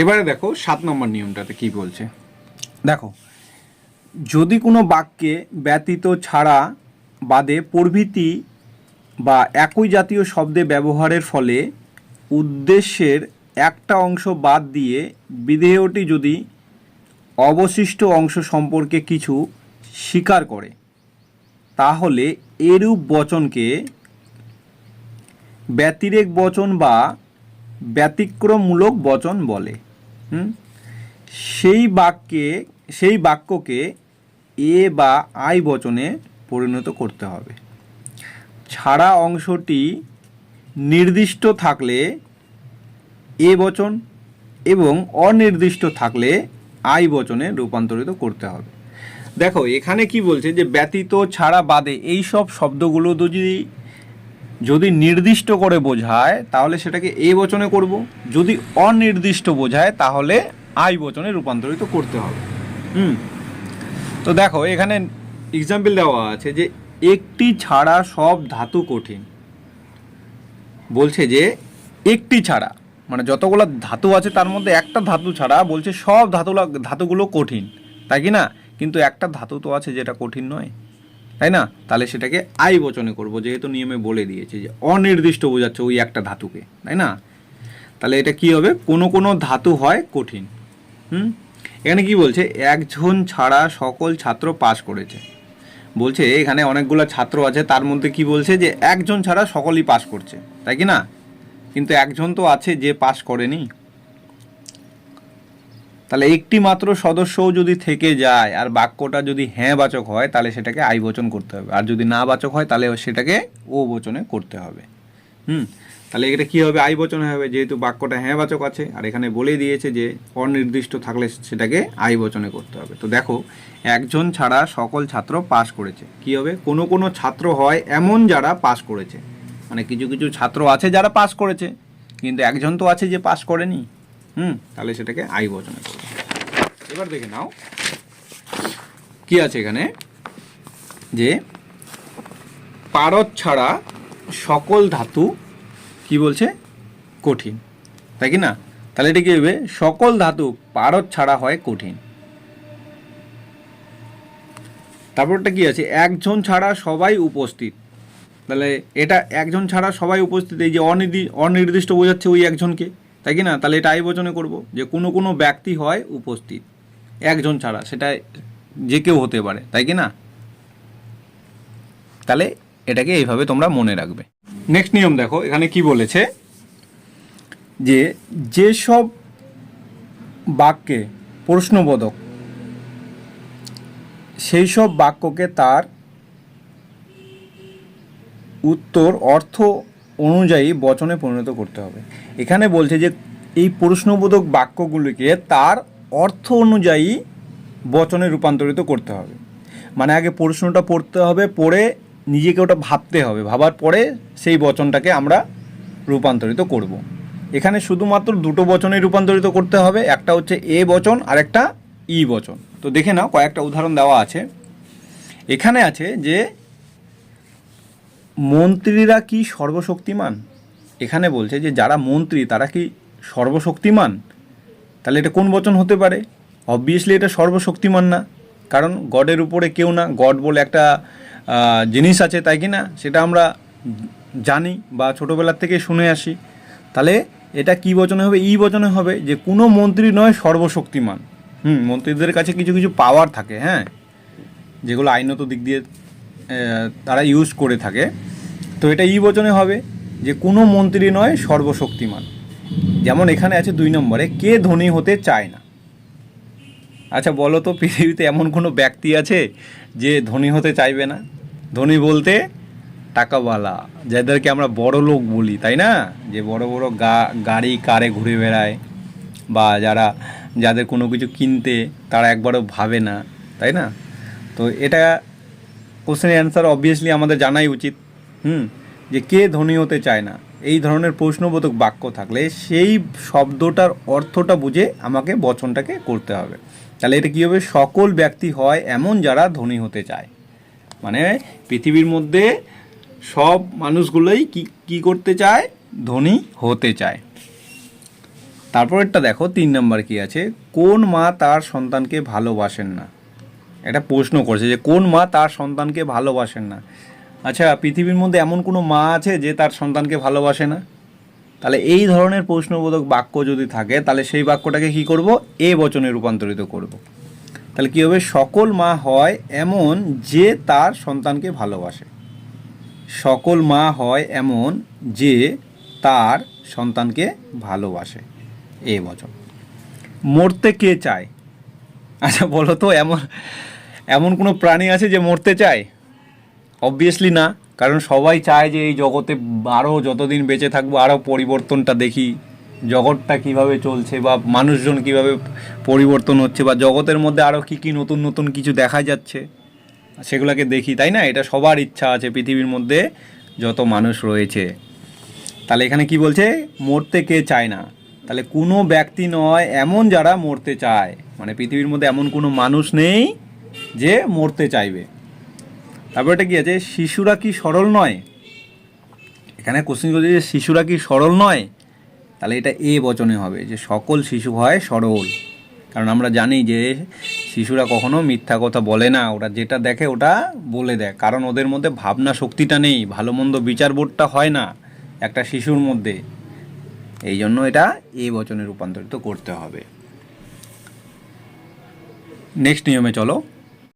এবারে দেখো সাত নম্বর নিয়মটাতে কি বলছে? দেখো, যদি কোনো বাক্যে ব্যতীত ছাড়া বাদে প্রভৃতি বা একই জাতীয় শব্দে ব্যবহারের ফলে উদ্দেশ্যের একটা অংশ বাদ দিয়ে বিধেয়টি যদি অবশিষ্ট অংশ সম্পর্কে কিছু স্বীকার করে, তাহলে এরূপ বচনকে ব্যতিরেক বচন বা ব্যতিক্রমমূলক বচন বলে? সেই বাক্যে, সেই বাক্যকে এ বা আই বচনে পরিণত করতে হবে। ছাড়া অংশটি নির্দিষ্ট থাকলে এ বচন এবং অনির্দিষ্ট থাকলে আই বচনে রূপান্তরিত করতে হবে। দেখো, এখানে কি বলছে যে ব্যতীত, ছাড়া, বাদে এই সব শব্দগুলো যদি যদি নির্দিষ্ট করে বোঝায়, তাহলে সেটাকে এ বচনে করব। যদি অনির্দিষ্ট বোঝায়, তাহলে আই বচনে রূপান্তরিত করতে হবে। হুম? তো দেখো, এখানে এক্সাম্পল দেওয়া আছে যে, একটি ছাড়া সব ধাতু কঠিন। বলছে যে, একটি ছাড়া মানে যতগুলো ধাতু আছে তার মধ্যে একটা ধাতু ছাড়া বলছে সব ধাতু ধাতুগুলো কঠিন। তাই কি না? কিন্তু একটা ধাতু তো আছে যেটা কঠিন নয়। তাই না? তাহলে সেটাকে আই বচনে করব, যেহেতু নিয়মে বলে দিয়েছে যে অনির্দিষ্ট বোঝাচ্ছে ওই একটা ধাতুকে, তাই না? তাহলে এটা কি হবে? কোনো কোনো ধাতু হয় কঠিন। হুম? এখানে কি বলছে? একজন ছাড়া সকল ছাত্র পাস করেছে। বলছে, এখানে অনেকগুলো ছাত্র আছে, তার মধ্যে কি বলছে যে একজন ছাড়া সকলেই পাস করছে। তাই কি না? কিন্তু একজন তো আছে যে পাস করেনি। তাহলে একটি মাত্র সদস্যও যদি থেকে যায় আর বাক্যটা যদি হ্যাঁ বাচক হয়, তাহলে সেটাকে আই বচন করতে হবে। আর যদি না বাচক হয়, তাহলে সেটাকে ও বচনে করতে হবে। হুম? তাহলে এটা কি হবে? আই বচনে হবে। যেহেতু বাক্যটা হ্যাঁ বাচক আছে, আর এখানে বলে দিয়েছে যে অনির্দিষ্ট থাকলে সেটাকে আই বচনে করতে হবে। তো দেখো, একজন ছাড়া সকল ছাত্র পাস করেছে। কি হবে? কোনো কোনো ছাত্র হয় এমন যারা পাস করেছে। মানে কিছু কিছু ছাত্র আছে যারা পাস করেছে, কিন্তু একজন তো আছে যে পাস করেনি। হুম? তাহলে সেটাকে আই বচনে করবে এবার দেখে নাও। কি আছে এখানে? যে পারদ ছাড়া সকল ধাতু কি বলছে? কঠিন। তাই কি না? তাহলে এটা কি হবে? সকল ধাতু পারদ ছাড়া হয় কঠিন। তারপরটা কি আছে? একজন ছাড়া সবাই উপস্থিত। তাহলে এটা একজন ছাড়া সবাই উপস্থিত, এই যে অনির্দি অনির্দিষ্ট বোঝাচ্ছে ওই একজনকে। তাই কি না? তাহলে এটা আই বচনে করব যে কোনো কোনো ব্যক্তি হয় উপস্থিত। একজন ছাড়া, সেটা যে কেউ হতে পারে, তাই কি না? তাহলে এটাকে এইভাবে তোমরা মনে রাখবে। নেক্সট নিয়ম দেখো, এখানে কি বলেছে? যে যেসব বাক্যে প্রশ্নবোধক সেই সব বাক্যকে তার উত্তর অর্থ অনুযায়ী বচনে পরিণত করতে হবে। এখানে বলছে যে এই প্রশ্নবোধক বাক্যগুলিকে তার অর্থ অনুযায়ী বচনে রূপান্তরিত করতে হবে। মানে আগে প্রশ্নটা পড়তে হবে, পড়ে নিজেকে ওটা ভাবতে হবে। ভাবার পরে সেই বচনটাকে আমরা রূপান্তরিত করব। এখানে শুধুমাত্র দুটো বচনে রূপান্তরিত করতে হবে, একটা হচ্ছে এ বচন আর একটা ই বচন। তো দেখে নাও, কয়েকটা উদাহরণ দেওয়া আছে। এখানে আছে যে, মন্ত্রীরা কি সর্বশক্তিমান? এখানে বলছে যে, যারা মন্ত্রী, তারা কি সর্বশক্তিমান? তাহলে এটা কোন বচন হতে পারে? অবভিয়াসলি এটা সর্বশক্তিমান না। কারণ গডের উপরে কেউ না। গড বলে একটা জিনিস আছে, তাই কি না? সেটা আমরা জানি বা ছোটোবেলার থেকে শুনে আসি। তাহলে এটা কি বচনে হবে? ই বচনে হবে যে কোনো মন্ত্রী নয় সর্বশক্তিমান। হুম, মন্ত্রীদের কাছে কিছু কিছু পাওয়ার থাকে হ্যাঁ? যেগুলো আইনত দিক দিয়ে তারা ইউজ করে থাকে। তো এটা ই বচনে হবে যে কোনো মন্ত্রী নয় সর্বশক্তিমান। যেমন এখানে আছে দুই নম্বরে, কে ধনী হতে চায় না? আচ্ছা বলো তো, পৃথিবীতে এমন কোনো ব্যক্তি আছে যে ধনী হতে চাইবে না? ধনী বলতে টাকাওয়ালা, যাদেরকে আমরা বড় লোক বলি, তাই না? যে বড় বড় গা, গাড়ি, কারে ঘুরে বেড়ায়, বা যারা, যাদের কোনো কিছু কিনতে তারা একবারও ভাবে না, তাই না? তো এটা কোশ্চেনের অ্যান্সার অবভিয়াসলি আমাদের জানাই উচিত। হুম? যে কে ধনী হতে চায় না? এই ধরনের প্রশ্নবোধক বাক্য থাকলে সেই শব্দটার অর্থটা বুঝে আমাকে বচনটাকে করতে হবে। তাহলে এটা কী হবে? সকল ব্যক্তি হয় এমন যারা ধনী হতে চায়। মানে পৃথিবীর মধ্যে সব মানুষগুলোই কি কি করতে চায়? ধনী হতে চায়। তারপরেরটা দেখো, তিন নম্বর কি আছে? কোন মা তার সন্তানকে ভালোবাসেন না? এটা প্রশ্ন করছে যে কোন মা তার সন্তানকে ভালোবাসেন না? আচ্ছা পৃথিবীর মধ্যে এমন কোনো মা আছে যে তার সন্তানকে ভালোবাসে না? তাহলে এই ধরনের প্রশ্নবোধক বাক্য যদি থাকে, তাহলে সেই বাক্যটাকে কি করব? এ বচনে রূপান্তরিত করব। তাহলে কী হবে? সকল মা হয় এমন যে তার সন্তানকে ভালোবাসে। সকল মা হয় এমন যে তার সন্তানকে ভালোবাসে। এ বচন। মরতে কে চায়? আচ্ছা বলো তো, এমন এমন কোনো প্রাণী আছে যে মরতে চায়? অবভিয়াসলি না, কারণ সবাই চায় যে এই জগতে আরও যতদিন বেঁচে থাকব আরও পরিবর্তনটা দেখি। জগৎটা কীভাবে চলছে বা মানুষজন কীভাবে পরিবর্তন হচ্ছে বা জগতের মধ্যে আরও কী কী নতুন নতুন কিছু দেখা যাচ্ছে, সেগুলোকে দেখি, তাই না? এটা সবার ইচ্ছা আছে পৃথিবীর মধ্যে যত মানুষ রয়েছে। তাহলে এখানে কি বলছে? মরতে কে চায় না। তাহলে কোনো ব্যক্তি নয়, এমন যারা মরতে চায়। মানে পৃথিবীর মধ্যে এমন কোনো মানুষ নেই যে মরতে চাইবে। তারপর এটা কি আছে? শিশুরা কি সরল নয়? এখানে কোশ্চেন করছে যে শিশুরা কি সরল নয়? তাহলে এটা এ বচনে হবে যে সকল শিশু হয় সরল। কারণ আমরা জানি যে শিশুরা কখনো মিথ্যা কথা বলে না। ওরা যেটা দেখে ওটা বলে দেয়। কারণ ওদের মধ্যে ভাবনা শক্তিটা নেই। ভালো মন্দ বিচার বোধটা হয় না একটা শিশুর মধ্যে। এই জন্য এটা এ বচনে রূপান্তরিত করতে হবে। নেক্সট নিয়মে চলো।